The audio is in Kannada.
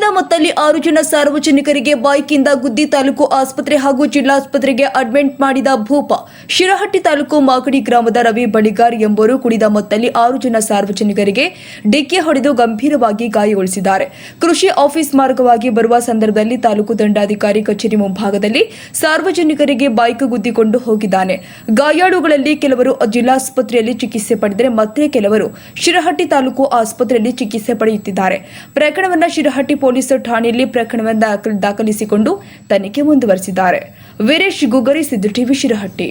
ಕುಡಿದ ಮತ್ತಲ್ಲಿ ಆರು ಜನ ಸಾರ್ವಜನಿಕರಿಗೆ ಬೈಕ್ನಿಂದ ಗುದ್ದಿ ತಾಲೂಕು ಆಸ್ಪತ್ರೆ ಹಾಗೂ ಜಿಲ್ಲಾಸ್ಪತ್ರೆಗೆ ಅಡ್ಮಿಟ್ ಮಾಡಿದ ಭೂಪ. ಶಿರಹಟ್ಟಿ ತಾಲೂಕು ಮಾಗಡಿ ಗ್ರಾಮದ ರವಿ ಬಳಿಗಾರ್ ಎಂಬರು ಕುಡಿದ ಮೊತ್ತಲ್ಲಿ ಆರು ಜನ ಸಾರ್ವಜನಿಕರಿಗೆ ಡಿಕ್ಕಿ ಹೊಡೆದು ಗಂಭೀರವಾಗಿ ಗಾಯಗೊಳಿಸಿದ್ದಾರೆ. ಕೃಷಿ ಆಫೀಸ್ ಮಾರ್ಗವಾಗಿ ಬರುವ ಸಂದರ್ಭದಲ್ಲಿ ತಾಲೂಕು ದಂಡಾಧಿಕಾರಿ ಕಚೇರಿ ಮುಂಭಾಗದಲ್ಲಿ ಸಾರ್ವಜನಿಕರಿಗೆ ಬೈಕ್ ಗುದ್ದಿಕೊಂಡು ಹೋಗಿದ್ದಾನೆ. ಗಾಯಾಳುಗಳಲ್ಲಿ ಕೆಲವರು ಜಿಲ್ಲಾಸ್ಪತ್ರೆಯಲ್ಲಿ ಚಿಕಿತ್ಸೆ ಪಡೆದರೆ ಮತ್ತೆ ಕೆಲವರು ಶಿರಹಟ್ಟಿ ತಾಲೂಕು ಆಸ್ಪತ್ರೆಯಲ್ಲಿ ಚಿಕಿತ್ಸೆ ಪಡೆಯುತ್ತಿದ್ದಾರೆ. ಪ್ರಕರಣವನ್ನ ಶಿರಹಟ್ಟಿ ಪೊಲೀಸ್ ಠಾಣೆಯಲ್ಲಿ ಪ್ರಕರಣವನ್ನು ದಾಖಲ್- ದಾಖಲಿಸಿಕೊಂಡು ತನಿಖೆ ಮುಂದುವರೆಸಿದ್ದಾರೆ. ವೀರೇಶ್ ಗುಗರಿ ಸಿದ್ದು ಟಿವಿ ಶಿರಹಟ್ಟಿ.